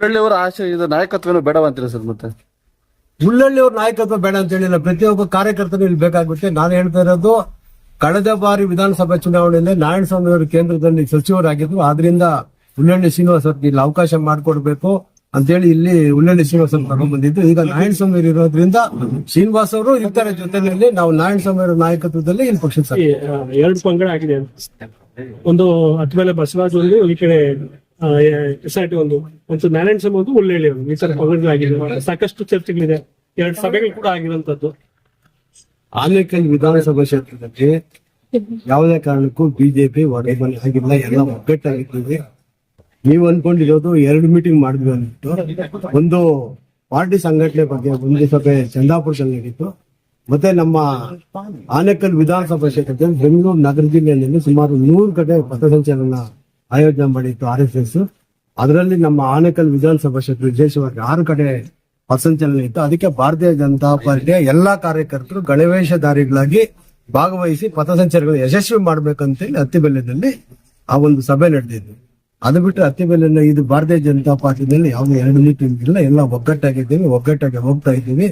ಅವರ ಆಶೆ ಇದು ನಾಯಕತ್ವನೂ ಬೇಡವಂತೀರಾ ಸರ್ ಮತ್ತೆ. ಮುಳ್ಳಳ್ಳಿ ಅವ್ರ ನಾಯಕತ್ವ ಬೇಡ ಅಂತ ಹೇಳಿಲ್ಲ. ಪ್ರತಿಯೊಬ್ಬ ಕಾರ್ಯಕರ್ತನೂ ಇಲ್ಲಿ ಬೇಕಾಗುತ್ತೆ. ನಾನು ಹೇಳ್ತಾ ಇರೋದು ಕಳೆದ ಬಾರಿ ವಿಧಾನಸಭಾ ಚುನಾವಣೆಯಲ್ಲಿ ನಾರಾಯಣಸ್ವಾಮಿ ಅವರು ಕೇಂದ್ರದಲ್ಲಿ ಸಚಿವರಾಗಿದ್ರು. ಆದ್ರಿಂದ ಉಳ್ಳಳ್ಳಿ ಶ್ರೀನಿವಾಸ್ ಅವ್ರಿಗೆ ಇಲ್ಲಿ ಅವಕಾಶ ಮಾಡಿಕೊಡ್ಬೇಕು ಅಂತೇಳಿ ಇಲ್ಲಿ ಉಳ್ಳಳ್ಳಿ ಶ್ರೀನಿವಾಸ್ ಅವ್ರು ಕರ್ಕೊಂಡ್ ಬಂದಿದ್ದು ಈಗ ನಾರಾಯಣಸ್ವಾಮಿ ಅವರು ಇರೋದ್ರಿಂದ ಶ್ರೀನಿವಾಸ್ ಅವರು ಇರ್ತಾರೆ ಜೊತೆಯಲ್ಲಿ ನಾವು ನಾರಾಯಣಸ್ವಾಮಿ ಅವರ ನಾಯಕತ್ವದಲ್ಲಿ ಇಲ್ಲಿ ಆ, ಎರಡು ಪಂಗಡ ಆಗಿದೆ. ಅಂತ ಒಂದು ಹತ್ತು ಮೇಲೆ ಬಸವರಾಜ್ ಒಂದು ಈ ಕಡೆ ಎಸ್ ಆರ್ ಟಿ ಒಂದು ಒಂದು ನಾರಾಯಣ ಸಮ ಒಂದು ಒಳ್ಳೆಳ್ಳಿ ಒಂದು ಈ ತರ ಸಾಕಷ್ಟು ಚರ್ಚೆಗಳಿದೆ. ಎರಡು ಸಭೆಗಳು ಕೂಡ ಆಗಿರುವಂತದ್ದು ಆನೇಕಲ್ ವಿಧಾನಸಭಾ ಕ್ಷೇತ್ರದಲ್ಲಿ ಯಾವುದೇ ಕಾರಣಕ್ಕೂ ಬಿಜೆಪಿ ಹೊರಗೆ ಆಗಿಲ್ಲ ಎಲ್ಲ ಒಗ್ಗಟ್ಟಾಗಿದ್ದೀವಿ. ನೀವು ಅನ್ಕೊಂಡಿರೋದು ಎರಡು ಮೀಟಿಂಗ್ ಮಾಡಿದ್ವಿ ಅಂದ್ಬಿಟ್ಟು ಒಂದು ಪಾರ್ಟಿ ಸಂಘಟನೆ ಬಗ್ಗೆ ಒಂದು ಸಭೆ ಚಂದಾಪುರದಲ್ಲಿ ನಡೀತು ಮತ್ತೆ ನಮ್ಮ ಆನೇಕಲ್ ವಿಧಾನಸಭಾ ಕ್ಷೇತ್ರದಲ್ಲಿ ಬೆಂಗಳೂರು ನಗರ ಜಿಲ್ಲೆಯಲ್ಲಿ ಸುಮಾರು ನೂರು ಕಡೆ ಪಥಸಂಚಲನ ಆಯೋಜನೆ ಮಾಡಿತ್ತು ಆರ್ ಎಸ್ ಎಸ್. ಅದರಲ್ಲಿ ನಮ್ಮ ಆನೇಕಲ್ ವಿಧಾನಸಭಾ ಕ್ಷೇತ್ರ ವಿಶೇಷವಾಗಿ ಆರು ಕಡೆ ಪಸಂಚಲನೆ ಇತ್ತು. ಅದಕ್ಕೆ ಭಾರತೀಯ ಜನತಾ ಪಾರ್ಟಿಯ ಎಲ್ಲಾ ಕಾರ್ಯಕರ್ತರು ಗಣವೇಶಧಾರಿಗಳಾಗಿ ಭಾಗವಹಿಸಿ ಪಥಸಂಚಲನ ಯಶಸ್ವಿ ಮಾಡ್ಬೇಕಂತೇಳಿ ಅತ್ತಿಬೆಲ್ಲೆದಲ್ಲಿ ಆ ಒಂದು ಸಭೆ ನಡೆದಿದ್ದು. ಅದು ಬಿಟ್ಟು ಅತ್ತಿಬೆಲ್ಲೆಲ್ಲ ಇದು ಭಾರತೀಯ ಜನತಾ ಪಾರ್ಟಿನಲ್ಲಿ ಯಾವುದೇ ಎರಡು ಮೀಟಿಂಗ್ ಇಲ್ಲ. ಎಲ್ಲ ಒಗ್ಗಟ್ಟಾಗಿದ್ದೀವಿ, ಒಗ್ಗಟ್ಟಾಗಿ ಹೋಗ್ತಾ ಇದ್ದೀವಿ.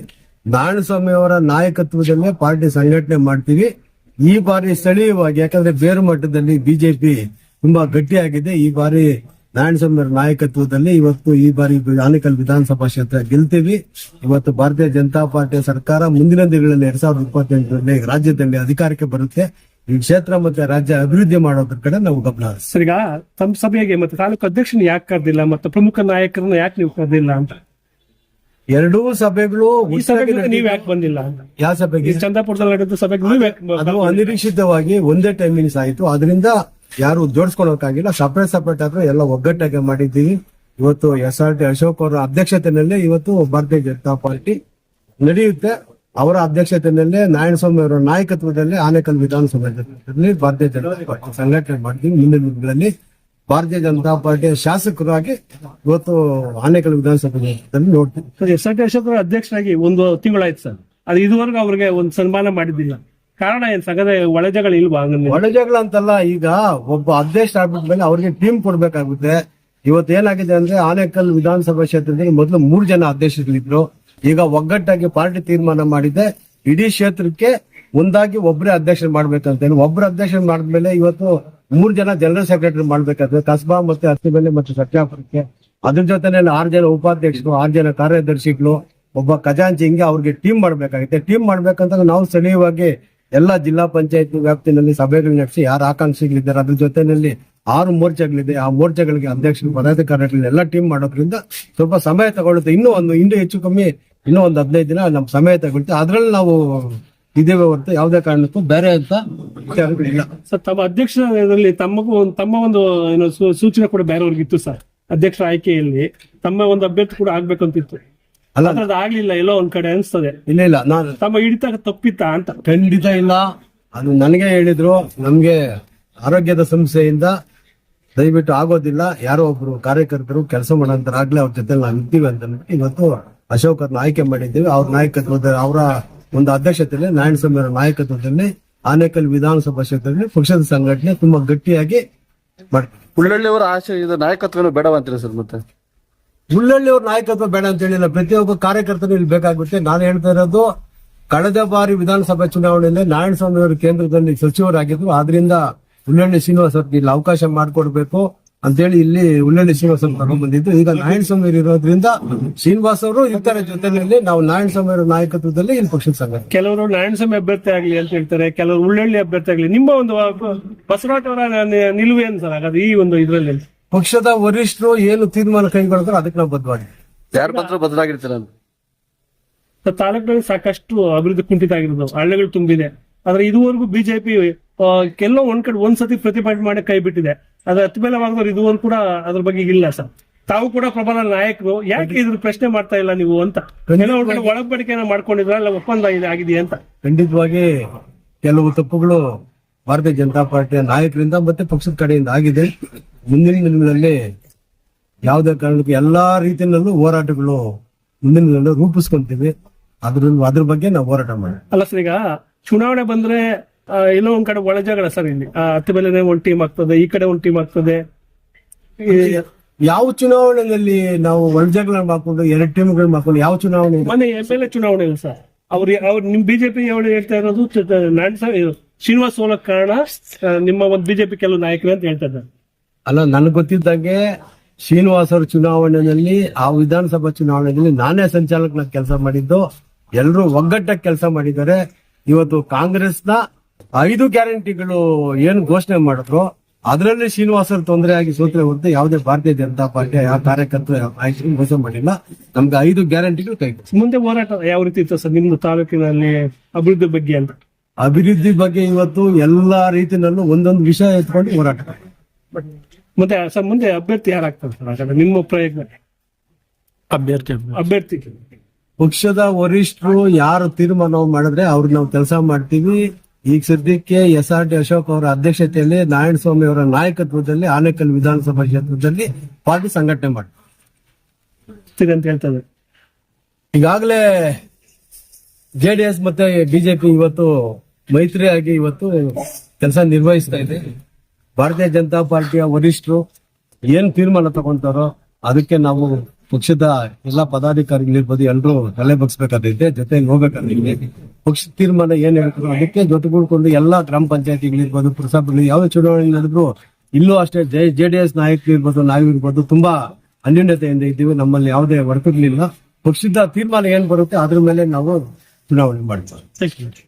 ನಾರಾಯಣಸ್ವಾಮಿ ಅವರ ನಾಯಕತ್ವದಲ್ಲೇ ಪಾರ್ಟಿ ಸಂಘಟನೆ ಮಾಡ್ತೀವಿ. ಈ ಬಾರಿ ಸ್ಥಳೀಯವಾಗಿ, ಯಾಕಂದ್ರೆ ಬೇರು ಮಟ್ಟದಲ್ಲಿ ಬಿಜೆಪಿ ತುಂಬಾ ಗಟ್ಟಿಯಾಗಿದೆ. ಈ ಬಾರಿ ನಾರಾಯಣಸ್ವಾಮಿ ನಾಯಕತ್ವದಲ್ಲಿ ಇವತ್ತು ಈ ಬಾರಿ ಆನೇಕಲ್ ವಿಧಾನಸಭಾ ಕ್ಷೇತ್ರ ಗೆಲ್ತೀವಿ. ಇವತ್ತು ಭಾರತೀಯ ಜನತಾ ಪಾರ್ಟಿಯ ಸರ್ಕಾರ ಮುಂದಿನ ದಿನಗಳಲ್ಲಿ ಎರಡ್ ಸಾವಿರದ ಇಪ್ಪತ್ತೆಂಟರಲ್ಲಿ ರಾಜ್ಯದಲ್ಲಿ ಅಧಿಕಾರಕ್ಕೆ ಬರುತ್ತೆ. ಈ ಕ್ಷೇತ್ರ ಮತ್ತೆ ರಾಜ್ಯ ಅಭಿವೃದ್ಧಿ ಮಾಡೋದ್ರ ಕಡೆ ನಾವು ಗಮನ ಸರಿಗ ತಮ್ಮ ಸಭೆಗೆ ಮತ್ತೆ ತಾಲೂಕು ಅಧ್ಯಕ್ಷನ ಯಾಕೆ ಕರೆದಿಲ್ಲ ಮತ್ತೆ ಪ್ರಮುಖ ನಾಯಕರನ್ನ ಯಾಕೆ ನೀವು ಕರೆದಿಲ್ಲ ಅಂತ? ಎರಡೂ ಸಭೆಗಳು ನೀವ್ ಯಾಕೆ ಬಂದಿಲ್ಲ ಯಾವ ಸಭೆಗೆ? ಚಂದಾಪುರದಲ್ಲಿ ನಡೆದ ಸಭೆಗೆ ನೀವ್ ಅದು ಅನಿರೀಕ್ಷಿತವಾಗಿ ಒಂದೇ ಟೈಮಿಂಗ್ಸ್ ಆಯ್ತು. ಅದರಿಂದ ಯಾರು ಜೋಡಿಸ್ಕೊಳಕ್ಕಾಗಿಲ್ಲ. ಸಪ್ರೇಟ್ ಸಪ್ರೇಟ್ ಆದ್ರೆ ಎಲ್ಲ ಒಗ್ಗಟ್ಟಾಗಿ ಮಾಡಿದ್ದೀವಿ. ಇವತ್ತು ಎಸ್ ಆರ್ ಟಿ ಅಶೋಕ್ ಅವರ ಅಧ್ಯಕ್ಷತೆಯಲ್ಲಿ ಇವತ್ತು ಭಾರತೀಯ ಜನತಾ ಪಾರ್ಟಿ ನಡೆಯುತ್ತೆ. ಅವರ ಅಧ್ಯಕ್ಷತೆಯಲ್ಲೇ ನಾರಾಯಣಸ್ವಾಮಿ ಅವರ ನಾಯಕತ್ವದಲ್ಲಿ ಆನೇಕಲ್ ವಿಧಾನಸಭಾ ಕ್ಷೇತ್ರದಲ್ಲಿ ಭಾರತೀಯ ಜನತಾ ಪಾರ್ಟಿ ಸಂಘಟನೆ ಮಾಡ್ತೀವಿ ಮುಂದಿನ ದಿನಗಳಲ್ಲಿ. ಭಾರತೀಯ ಜನತಾ ಪಾರ್ಟಿಯ ಶಾಸಕರಾಗಿ ಇವತ್ತು ಆನೇಕಲ್ ವಿಧಾನಸಭೆಯಲ್ಲಿ ನೋಡ್ತೀವಿ. ಎಸ್ ಆರ್ ಟಿ ಅಶೋಕ್ ಅವರ ಅಧ್ಯಕ್ಷರಾಗಿ ಒಂದು ತಿಂಗಳಾಯ್ತು ಸರ್. ಅದು ಇದುವರೆಗೂ ಅವ್ರಿಗೆ ಒಂದು ಸನ್ಮಾನ ಮಾಡಿದ್ದಿಲ್ಲ. ಕಾರಣ ಏನ್ ಸಂಗದೆ ಒಳಜಗಳು ಇಲ್ವಾ ಹಂಗಂದ್ರೆ? ಒಳಜಗಳ ಅಂತಲ್ಲ, ಈಗ ಒಬ್ಬ ಅಧ್ಯಕ್ಷ ಆಗ್ಬಿಟ್ಮೇಲೆ ಅವ್ರಿಗೆ ಟೀಮ್ ಕೊಡ್ಬೇಕಾಗುತ್ತೆ. ಇವತ್ತು ಏನಾಗಿದೆ ಅಂದ್ರೆ ಆನೇಕಲ್ ವಿಧಾನಸಭಾ ಕ್ಷೇತ್ರದಲ್ಲಿ ಮೊದಲು ಮೂರು ಜನ ಅಧ್ಯಕ್ಷಗಳಿದ್ರು ಈಗ ಒಗ್ಗಟ್ಟಾಗಿ ಪಾರ್ಟಿ ತೀರ್ಮಾನ ಮಾಡಿದೆ. ಇಡೀ ಕ್ಷೇತ್ರಕ್ಕೆ ಒಂದಾಗಿ ಒಬ್ಬರೇ ಅಧ್ಯಕ್ಷರು ಮಾಡ್ಬೇಕಂತ ಹೇಳಿ ಒಬ್ಬರು ಅಧ್ಯಕ್ಷ ಮಾಡಿದ್ಮೇಲೆ ಇವತ್ತು ಮೂರು ಜನ ಜನರಲ್ ಸೆಕ್ರೆಟರಿ ಮಾಡ್ಬೇಕಾದ್ರೆ ಕಸ್ಬಾ ಮತ್ತೆ ಹತ್ತಿಬೆಲೆ ಮತ್ತು ಸತ್ಯಾಪುರಕ್ಕೆ. ಅದ್ರ ಜೊತೆನೆ ಆರು ಜನ ಉಪಾಧ್ಯಕ್ಷರು, ಆರು ಜನ ಕಾರ್ಯದರ್ಶಿಗಳು, ಒಬ್ಬ ಖಜಾಂಚಿ ಹಿಂಗೆ ಅವ್ರಿಗೆ ಟೀಮ್ ಮಾಡ್ಬೇಕಾಗುತ್ತೆ. ಟೀಮ್ ಮಾಡ್ಬೇಕಂತ ನಾವು ಸ್ಥಳೀಯವಾಗಿ ಎಲ್ಲ ಜಿಲ್ಲಾ ಪಂಚಾಯತ್ ವ್ಯಾಪ್ತಿನಲ್ಲಿ ಸಭೆಗಳು ನಡೆಸಿ ಯಾರು ಆಕಾಂಕ್ಷಿಗಳಿದ್ದಾರೆ, ಅದ್ರ ಜೊತೆನಲ್ಲಿ ಆರು ಮೋರ್ಚಾಗಳಿದೆ. ಆ ಮೋರ್ಚಾಗಳಿಗೆ ಅಧ್ಯಕ್ಷರು ಪದಾಧಿಕಾರಿಗಳನ್ನ ಎಲ್ಲ ಟೀಮ್ ಮಾಡೋದ್ರಿಂದ ಸ್ವಲ್ಪ ಸಮಯ ತಗೊಳುತ್ತೆ ಇನ್ನೂ ಒಂದು, ಇನ್ನೂ ಹೆಚ್ಚು ಕಮ್ಮಿ ಇನ್ನೂ ಒಂದು ಹದಿನೈದು ದಿನ ನಮ್ ಸಮಯ ತಗೊಳುತ್ತೆ ಅದ್ರಲ್ಲಿ ನಾವು ಇದೇವೆ ಹೊರತು ಯಾವುದೇ ಕಾರಣಕ್ಕೂ ಬೇರೆ ಅಂತ ವಿಚಾರಗಳಿಲ್ಲ ಸರ್, ತಮ್ಮ ಅಧ್ಯಕ್ಷರಲ್ಲಿ ತಮ್ಮಗೂ ಒಂದು, ತಮ್ಮ ಒಂದು, ಏನೋ ಸೂಚನೆ ಕೂಡ ಬೇರೆಯವ್ರಿಗಿತ್ತು ಸರ್. ಅಧ್ಯಕ್ಷರ ಆಯ್ಕೆಯಲ್ಲಿ ತಮ್ಮ ಒಂದು ಅಭ್ಯರ್ಥಿ ಕೂಡ ಆಗ್ಬೇಕಂತಿತ್ತು. ಅಲ್ಲ ಆಗ್ಲಿಲ್ಲ ಎಲ್ಲೋ ಒಂದ್ ಕಡೆ ಅನ್ಸ್ತದೆ. ಇಲ್ಲ ಇಲ್ಲ ನಾನು ತಮ್ಮ ಹಿಡಿತ ತಪ್ಪಿತ್ತ ಅಂತ. ಖಂಡಿತ ಇಲ್ಲ. ಅದು ನನಗೆ ಹೇಳಿದ್ರು ನಮ್ಗೆ ಆರೋಗ್ಯದ ಸಮಸ್ಯೆಯಿಂದ ದಯವಿಟ್ಟು ಆಗೋದಿಲ್ಲ. ಯಾರೋ ಒಬ್ರು ಕಾರ್ಯಕರ್ತರು ಕೆಲಸ ಮಾಡೋಂತರಾಗ್ಲೇ ಅವ್ರ ಜೊತೆ ನಾವು ಇರ್ತೀವಿ ಅಂತ ಅಂದ್ಬಿಟ್ಟು ಇವತ್ತು ಅಶೋಕ್ ಅವ್ರನ್ನ ಆಯ್ಕೆ ಮಾಡಿದ್ದೀವಿ. ಅವ್ರ ನಾಯಕತ್ವದ ಅವರ ಒಂದು ಅಧ್ಯಕ್ಷತೆಯಲ್ಲಿ ನಾರಾಯಣಸ್ವಾಮಿ ಅವರ ನಾಯಕತ್ವದಲ್ಲಿ ಆನೇಕಲ್ ವಿಧಾನಸಭಾ ಕ್ಷೇತ್ರದಲ್ಲಿ ಪಕ್ಷದ ಸಂಘಟನೆ ತುಂಬಾ ಗಟ್ಟಿಯಾಗಿ ಮಾಡ್ತೀವಿ ಉಳ್ಳಳ್ಳಿಯವರ ಆಶೆ ಇದು ನಾಯಕತ್ವನೂ ಬೇಡವಂತೀರಾ ಸರ್ ಮತ್ತೆ? ಮುಳ್ಳಳ್ಳಿ ಅವ್ರ ನಾಯಕತ್ವ ಬೇಡ ಅಂತ ಹೇಳಿಲ್ಲ. ಪ್ರತಿಯೊಬ್ಬ ಕಾರ್ಯಕರ್ತನೂ ಇಲ್ಲಿ ಬೇಕಾಗುತ್ತೆ. ನಾನು ಹೇಳ್ತಾ ಇರೋದು, ಕಳೆದ ಬಾರಿ ವಿಧಾನಸಭಾ ಚುನಾವಣೆಯಲ್ಲಿ ನಾರಾಯಣಸ್ವಾಮಿ ಅವರು ಕೇಂದ್ರದಲ್ಲಿ ಸಚಿವರಾಗಿದ್ರು. ಆದ್ರಿಂದ ಉಳ್ಳಳ್ಳಿ ಶ್ರೀನಿವಾಸ್ ಅವ್ರಿಗೆ ಇಲ್ಲಿ ಅವಕಾಶ ಮಾಡಿಕೊಡ್ಬೇಕು ಅಂತೇಳಿ ಇಲ್ಲಿ ಉಳ್ಳಳ್ಳಿ ಶ್ರೀನಿವಾಸ್ ಅವ್ರು ತಗೊಂಡ್ಬಂದಿದ್ದು ಈಗ ನಾರಾಯಣಸ್ವಾಮಿ ಇರೋದ್ರಿಂದ ಶ್ರೀನಿವಾಸ್ ಅವರು ಇರ್ತಾರೆ ಜೊತೆಯಲ್ಲಿ. ನಾವು ನಾರಾಯಣಸ್ವಾಮಿ ಅವರ ನಾಯಕತ್ವದಲ್ಲಿ ಇಲ್ಲಿ ಪಕ್ಷದ ಸಂಘ. ಕೆಲವರು ನಾರಾಯಣಸ್ವಾಮಿ ಅಭ್ಯರ್ಥಿ ಆಗ್ಲಿ ಅಂತ ಹೇಳ್ತಾರೆ. ಕೆಲವರು ಉಳ್ಳಳ್ಳಿ ಅಭ್ಯರ್ಥಿ ಆಗ್ಲಿ. ನಿಮ್ಮ ಒಂದು ಬಸವರಾಜ್ ಅವರ ನಿಲುವು ಹಾಗಾದ್ರೆ ಈ ಒಂದು ಇದ್ರಲ್ಲಿ ಪಕ್ಷದ ವರಿಷ್ಠರು ಏನು ತೀರ್ಮಾನ ಕೈಗೊಳ್ತಾರೆ ಅದಕ್ಕೆ ನಾವು ಬದ್ಧವಾಗಿ ಯಾರು ಬದಲಾಗಿರ್ತೀರ ತಾಲೂಕಿನಲ್ಲಿ ಸಾಕಷ್ಟು ಅಭಿವೃದ್ಧಿ ಕುಂಠಿತ ಆಗಿರೋದು ಹಳ್ಳಿಗಳು ತುಂಬಿದೆ. ಆದ್ರೆ ಇದುವರೆಗೂ ಬಿಜೆಪಿ ಕೆಲವು ಒಂದ್ ಕಡೆ ಒಂದ್ಸತಿ ಪ್ರತಿಭಟನೆ ಮಾಡಿ ಕೈ ಬಿಟ್ಟಿದೆ. ಅದ್ರ ಇದುವರೆಗೂ ಇದು ಒಂದು ಕೂಡ ಅದ್ರ ಬಗ್ಗೆ ಇಲ್ಲ ಸರ್. ತಾವು ಕೂಡ ಪ್ರಬಲ ನಾಯಕರು. ಯಾಕೆ ಇದ್ರ ಪ್ರಶ್ನೆ ಮಾಡ್ತಾ ಇಲ್ಲ ನೀವು ಅಂತ? ಒಳಪಡಿಕೆನ ಮಾಡ್ಕೊಂಡಿದ್ರ ಅಲ್ಲ ಒಪ್ಪಂದ ಇದೆ ಆಗಿದೆ ಅಂತ? ಖಂಡಿತವಾಗಿ ಕೆಲವು ತಪ್ಪುಗಳು ಭಾರತೀಯ ಜನತಾ ಪಾರ್ಟಿಯ ನಾಯಕರಿಂದ ಮತ್ತೆ ಪಕ್ಷದ ಕಡೆಯಿಂದ ಆಗಿದೆ. ಮುಂದಿನ ದಿನಗಳಲ್ಲಿ ಯಾವುದೇ ಕಾರಣಕ್ಕೂ ಎಲ್ಲಾ ರೀತಿಯಲ್ಲೂ ಹೋರಾಟಗಳು ಮುಂದಿನ ದಿನಗಳಲ್ಲಿ ರೂಪಿಸ್ಕೊಂತೀವಿ. ಅದ್ರ ಅದ್ರ ಬಗ್ಗೆ ನಾವು ಹೋರಾಟ ಮಾಡಿ ಅಲ್ಲ ಸರ್ ಈಗ ಚುನಾವಣೆ ಬಂದ್ರೆ ಎಲ್ಲೋ ಒಂದ್ ಕಡೆ ಒಳಜಗಳ ಸರ್ ಇಲ್ಲಿ. ಹತ್ತಿ ಬೆಲೆನೆ ಒಂದ್ ಟೀಮ್ ಆಗ್ತದೆ ಈ ಕಡೆ ಒಂದ್ ಟೀಮ್ ಆಗ್ತದೆ. ಯಾವ ಚುನಾವಣೆಯಲ್ಲಿ ನಾವು ಒಳಜಗಳ ಮಾಡ್ಕೊಂಡು ಎರಡು ಟೀಮ್ಗಳು ಮಾಡ್ಕೊಂಡು ಯಾವ ಚುನಾವಣೆ ಮನೆ ಮೊನ್ನೆ ಎಂ ಎಲ್ ಎ ಚುನಾವಣೆ ಇಲ್ಲ ಸರ್. ಅವ್ರ ಅವ್ರ ನಿಮ್ ಬಿಜೆಪಿ ಅವರು ಹೇಳ್ತಾ ಇರೋದು ನಾನ್ ಶ್ರೀನಿವಾಸ್ ಸೋಲಕ್ ಕಾರಣ ನಿಮ್ಮ ಒಂದು ಬಿಜೆಪಿ ಕೆಲವು ನಾಯಕರು ಅಂತ ಹೇಳ್ತಾ ಇದ್ದಾರೆ. ಅಲ್ಲ ನನಗೆ ಗೊತ್ತಿದ್ದಂಗೆ ಶ್ರೀನಿವಾಸ್ ಅವ್ರ ಚುನಾವಣೆಯಲ್ಲಿ ಆ ವಿಧಾನಸಭಾ ಚುನಾವಣೆಯಲ್ಲಿ ನಾನೇ ಸಂಚಾಲಕನಾಗಿ ಕೆಲಸ ಮಾಡಿದ್ದು. ಎಲ್ಲರೂ ಒಗ್ಗಟ್ಟಾಗಿ ಕೆಲಸ ಮಾಡಿದ್ದಾರೆ. ಇವತ್ತು ಕಾಂಗ್ರೆಸ್ನ ಐದು ಗ್ಯಾರಂಟಿಗಳು ಏನು ಘೋಷಣೆ ಮಾಡಿದ್ರು ಅದರಲ್ಲಿ ಶ್ರೀನಿವಾಸ್ ಅವರು ತೊಂದರೆ ಆಗಿ ಸೋತ್ರೆ ಹೊರತು ಯಾವುದೇ ಭಾರತೀಯ ಜನತಾ ಪಾರ್ಟಿ ಯಾವ ಕಾರ್ಯಕರ್ತರು ಮೋಸ ಮಾಡಿಲ್ಲ. ನಮ್ಗೆ ಐದು ಗ್ಯಾರಂಟಿಗಳು ಕೈ ಮುಂದೆ ಹೋರಾಟ ಯಾವ ರೀತಿ ಇತ್ತು ಸರ್ ನಿಮ್ದು ತಾಲೂಕಿನಲ್ಲಿ ಅಭಿವೃದ್ಧಿ ಬಗ್ಗೆ ಅಂತ? ಅಭಿವೃದ್ಧಿ ಬಗ್ಗೆ ಇವತ್ತು ಎಲ್ಲಾ ರೀತಿನಲ್ಲೂ ಒಂದೊಂದು ವಿಷಯ ಎತ್ಕೊಂಡು ಹೋರಾಟ. ಮತ್ತೆ ಸರ್ ಮುಂದೆ ಅಭ್ಯರ್ಥಿ ಯಾರಾಗ್ತಾರೆ ಸರ್? ಹಾಗಾದ್ರೆ ನಿಮ್ಮ ಪ್ರಯತ್ನ ಅಭ್ಯರ್ಥಿ ಅಭ್ಯರ್ಥಿ. ಪಕ್ಷದ ವರಿಷ್ಠರು ಯಾರು ತೀರ್ಮಾನ ಮಾಡಿದ್ರೆ ಅವ್ರು ನಾವು ಕೆಲಸ ಮಾಡ್ತೀವಿ. ಈಗ ಸದ್ಯಕ್ಕೆ ಎಸ್ ಆರ್ ಟಿ ಅಶೋಕ್ ಅವರ ಅಧ್ಯಕ್ಷತೆಯಲ್ಲಿ ನಾರಾಯಣ ಸ್ವಾಮಿ ಅವರ ನಾಯಕತ್ವದಲ್ಲಿ ಆನೇಕಲ್ ವಿಧಾನಸಭಾ ಕ್ಷೇತ್ರದಲ್ಲಿ ಪಾರ್ಟಿ ಸಂಘಟನೆ ಮಾಡಿ ಆಗ್ತಿದೆ ಅಂತ ಹೇಳ್ತಾ ಇದ್ದಾರೆ ಈಗಾಗಲೇ ಜೆಡಿಎಸ್ ಮತ್ತೆ ಬಿಜೆಪಿ ಇವತ್ತು ಮೈತ್ರಿಯಾಗಿ ಇವತ್ತು ಕೆಲಸ ನಿರ್ವಹಿಸ್ತಾ ಇದೆ. ಭಾರತೀಯ ಜನತಾ ಪಾರ್ಟಿಯ ವರಿಷ್ಠರು ಏನ್ ತೀರ್ಮಾನ ತಗೊಂತಾರೋ ಅದಕ್ಕೆ ನಾವು ಪಕ್ಷದ ಎಲ್ಲಾ ಪದಾಧಿಕಾರಿಗಳಿರ್ಬೋದು ಎಲ್ಲರೂ ತಲೆ ಬಗ್ಸ್ಬೇಕಾದೈತೆ ಜೊತೆಗೆ ಹೋಗ್ಬೇಕಾದೈತೆ ಪಕ್ಷದ ತೀರ್ಮಾನ ಏನ್ ಹೇಳ್ತಾರೋ ಅದಕ್ಕೆ ಜೊತೆಗೂಡ್ಕೊಂಡು ಎಲ್ಲಾ ಗ್ರಾಮ ಪಂಚಾಯತಿಗಳಿರ್ಬೋದು ಪುರಸಭೆಗಳು ಯಾವ ಚುನಾವಣೆ ನಡೆದ್ರು ಇಲ್ಲೂ ಅಷ್ಟೇ ಜೆ ಜೆ ಡಿ ಎಸ್ ನಾಯಕರು ಇರ್ಬೋದು ನಾವಿರ್ಬೋದು ತುಂಬಾ ಅನ್ಯೂನ್ಯತೆಯಿಂದ ಇದ್ದೀವಿ. ನಮ್ಮಲ್ಲಿ ಯಾವುದೇ ಒಡಪಿರ್ಲಿಲ್ಲ ಪಕ್ಷದ ತೀರ್ಮಾನ ಏನ್ ಬರುತ್ತೆ ಅದ್ರ ಮೇಲೆ ನಾವು ಚುನಾವಣೆ ಮಾಡ್ತೀವಿ.